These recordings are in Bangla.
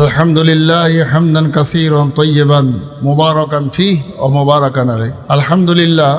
আলহামদুলিল্লাহ হামদান তৈয়বান মুবারাকান ফিহ ও মুবারাকান আলাইহ। আলহামদুলিল্লাহ,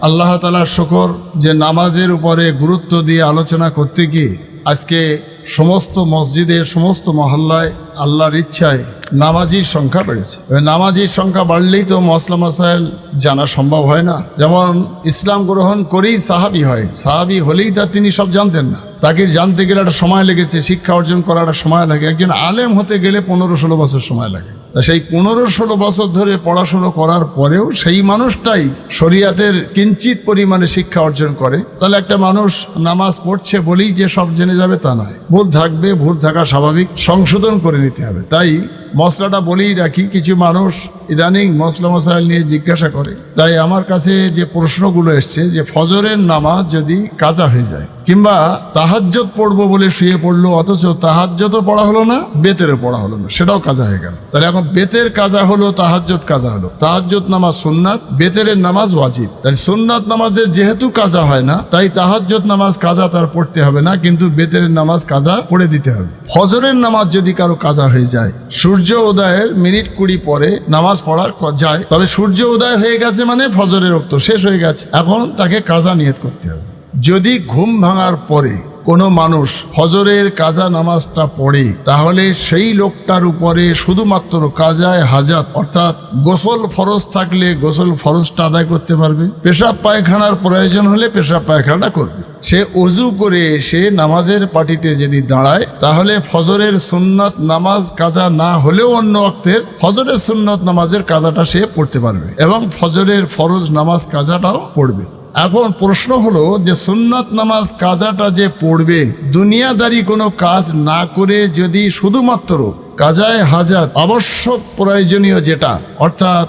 আল্লাহ তালার শকর যে নামাজের উপরে গুরুত্ব দিয়ে আলোচনা করতে গিয়ে আজকে সমস্ত মসজিদে সমস্ত মহল্লায় আল্লাহর ইচ্ছায় নামাজির সংখ্যা বেড়েছে। নামাজির সংখ্যা বাড়লেই তো মসলা মশাইল জানা সম্ভব হয় না। যেমন ইসলাম গ্রহণ করেই সাহাবি হয়। সাহাবি হলেই তা তিনি সব জানতেন না। তাকে জানতে গেলে একটা সময় লেগেছে, শিক্ষা অর্জন করার সময় লাগে। একজন আলেম হতে গেলে পনেরো ষোলো বছর সময় লাগে। তা সেই পনেরো ষোলো বছর ধরে পড়াশুনো করার পরেও সেই মানুষটাই শরিয়াতের কিঞ্চিত পরিমাণে শিক্ষা অর্জন করে। তাহলে একটা মানুষ নামাজ পড়ছে বলেই যে সব জেনে যাবে তা নয়। ভুল থাকবে, ভুল থাকা স্বাভাবিক, সংশোধন করে নিতে হবে। তাই মশলাটা বলেই রাখি, কিছু মানুষ ইদানিং মশলা মশাইল নিয়ে জিজ্ঞাসা করে। তাই আমার কাছে যে প্রশ্নগুলো এসছে, যে ফজরের নামাজ যদি কাজা হয়ে যায়, কিংবা তাহাজ্জত পড়ব বলে শুয়ে পড়ল, অথচ তাহাজ্জতও পড়া হলো না, বেতেরও পড়া হলো না, সেটাও কাজা হয়ে গেল। তাহলে এখন বেতের কাজা হলো তাহাজ্জত কাজা হলো। তাহাজ্জত নামাজ সুন্নাত বেতের নামাজ ওয়াজিব। তাই সুন্নাত নামাজের যেহেতু কাজা হয় না, তাই তাহাজ্জত নামাজ কাজা তার পড়তে হবে না, কিন্তু বেতের নামাজ কাজা পড়ে দিতে হবে। ফজরের নামাজ যদি কারও কাজা হয়ে যায়, সূর্য উদয়ের মিনিট কুড়ি পরে নামাজ পড়ার যায়। তবে সূর্য উদয় হয়ে গেছে মানে ফজরের রক্ত শেষ হয়ে গেছে। এখন তাকে কাজা নিয়ত করতে হবে। যদি ঘুম ভাঙার পরে কোনো মানুষ ফজরের কাজা নামাজটা পড়ে, তাহলে সেই লোকটার উপরে শুধুমাত্র কাজায় হাজাত, অর্থাৎ গোসল ফরজ থাকলে গোসল ফরজটা আদায় করতে পারবে, পেশাব পায়খানার প্রয়োজন হলে পেশাব পায়খানা করবে। সে অজু করে এসে নামাজের পাটিতে যদি দাঁড়ায়, তাহলে ফজরের সুন্নত নামাজ কাজা না হলেও অন্য অক্তের ফজরের সুন্নত নামাজের কাজাটা সে পড়তে পারবে এবং ফজরের ফরজ নামাজ কাজাটাও পড়বে। এখন প্রশ্ন হলো যে সুন্নত নামাজ কাজাটা যে পড়বে, দুনিয়াদারি কোনো কাজ না করে যদি শুধুমাত্র কাজায় হাজার আবশ্যক প্রয়োজনীয় যেটা, অর্থাৎ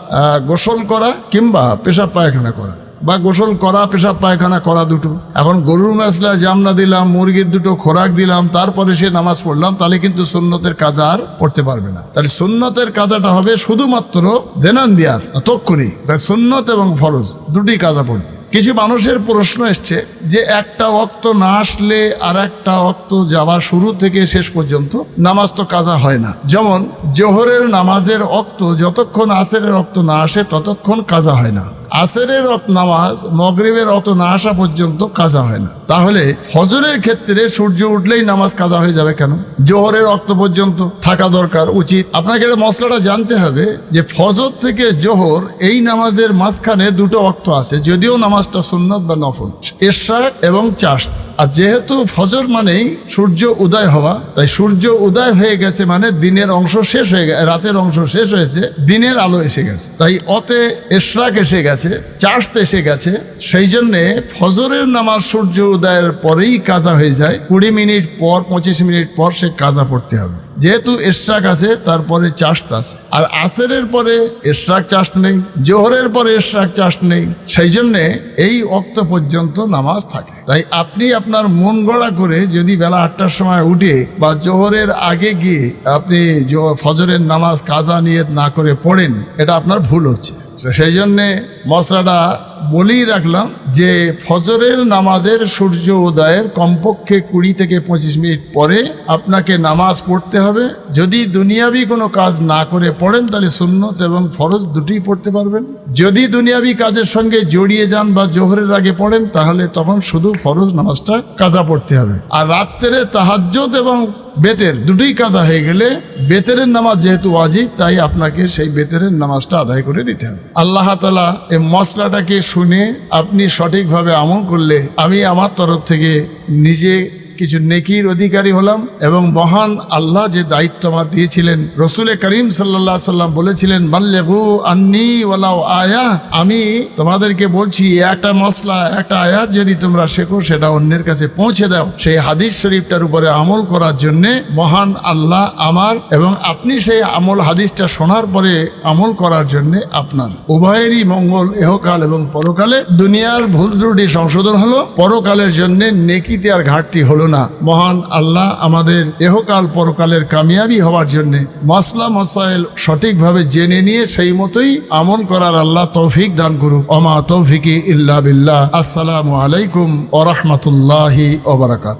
গোসল করা কিংবা পেশাব পায়খানা করা। বা গোসল করা, পেশাব পায়খানা করা দুটো। এখন গরুর মাসলা জামনা দিলাম, মুরগির দুটো খোরাক দিলাম, তারপরে সে নামাজ পড়লাম, তাহলে কিন্তু সুন্নতের কাজা আর পড়তে পারবে না। তাহলে সুন্নতের কাজাটা হবে শুধুমাত্র দেনান দিয়ার তক্ষণি তাই সুন্নত এবং ফরজ, দুটি কাজা পড়বে। কিছু মানুষের প্রশ্ন এসছে যে একটা অক্ত না আসলে আর একটা অক্ত যাওয়া শুরু থেকে শেষ পর্যন্ত নামাজ তো কাজা হয় না। যেমন, জোহরের নামাজের অক্ত যতক্ষণ আসেরের অক্ত না আসে ততক্ষণ কাজা হয় না। আসেরের রত নামাজ, মগরিবের অত না আসা পর্যন্ত কাজা হয় না। তাহলে হজরের ক্ষেত্রে সূর্য উঠলেই নামাজ কাজা হয়ে যাবে কেন? জোহরের অক্ত পর্যন্ত থাকা দরকার, উচিত। আপনাকে এটা মশলাটা জানতে হবে যে ফজর থেকে জোহর এই নামাজের মাঝখানে দুটো অক্ত আছে, যদিও নামাজটা সুন্নত বা নফল। এরশাক এবং চাষ্ট আর যেহেতু ফজর মানেই সূর্য উদয় হওয়া, তাই সূর্য উদয় হয়ে গেছে মানে দিনের অংশ শেষ হয়ে গেছে, রাতের অংশ শেষ হয়েছে, দিনের আলো এসে গেছে। তাই অতে এশরাক এসে গেছে চাষ্ট এসে গেছে, সেই জন্যে ফজরের নামাজ সূর্য উদয়ের পরেই কাজা হয়ে যায়। কুড়ি মিনিট পর, পঁচিশ মিনিট পর সে কাজা পড়তে হবে। যেহেতু এশরাক আছে, তারপরে চাষত আছে। আর আসরের পরে এশরাক চাষ নেই, জোহরের পরে এশরাক চাষ নেই, সেই জন্যে এই অক্ত পর্যন্ত নামাজ থাকে। তাই আপনি আপনার মন গড়া করে যদি বেলা আটটার সময় উঠে বা জোহরের আগে গিয়ে আপনি ফজরের নামাজ কাজা নিয়ে না করে পড়েন, এটা আপনার ভুল হচ্ছে। তো সেই জন্যে মশলাটা বলেই রাখলাম যে ফজরের নামাজের সূর্য উদয়ের কমপক্ষে কুড়ি থেকে পঁচিশ মিনিট পরে আপনাকে নামাজ পড়তে হবে। যদি দুনিয়াবি কোনো কাজ না করে পড়েন, তাহলে সুন্নত এবং ফরজ দুটোই পড়তে পারবেন। যদি দুনিয়াবি কাজের সঙ্গে জড়িয়ে যান বা জোহরের আগে পড়েন, তাহলে তখন শুধু ফরজ নামাজটা কাজা পড়তে হবে। আর রাত্রে তাহাজ্জত এবং বেতের দুটোই কাজা হয়ে গেলে বেতেরের নামাজ যেহেতু ওয়াজিব, তাই আপনাকে সেই বেতেরের নামাজটা আদায় করে দিতে হবে। আল্লাহ তালা এই মশলাটাকে শুনে আপনি সঠিকভাবে আমল করলে আমি আমার তরফ থেকে নিজে কিছু নেকির অধিকারী হলাম এবং মহান আল্লাহ যে দায়িত্ব আমার দিয়েছিলেন, রসুলে করিম সাল্লাহ সাল্লাম বলেছিলেন, বাল্লেগু আন্নি ওয়ালাও আয়া। আমি তোমাদেরকে বলছি, একটা মশলা একটা আয়াত যদি তোমরা শেখো, সেটা অন্যের কাছে পৌঁছে দাও। সেই হাদিস শরীফটার উপরে আমল করার জন্যে মহান আল্লাহ আমার এবং আপনি সেই আমল হাদিসটা শোনার পরে আমল করার জন্যে আপনার। উভয়েরই মঙ্গল এহকাল এবং পরকালে। দুনিয়ার ভুল ত্রুটি সংশোধন হলো, পরকালের জন্যে নেকিতে আর ঘাটতি হলো না মহান আল্লাহ আমাদের এহকাল পরকালের কামিয়াবি হওয়ার জন্যে মাসলা মাসাইল সঠিকভাবে জেনে নিয়ে সেই মতোই আমন করার আল্লাহ তৌফিক দান করুক। অমা তৌফিকি ইল্লা বিল্লাহ। আসসালামু আলাইকুম ওরহমতুল্লাহি ওবরাকাত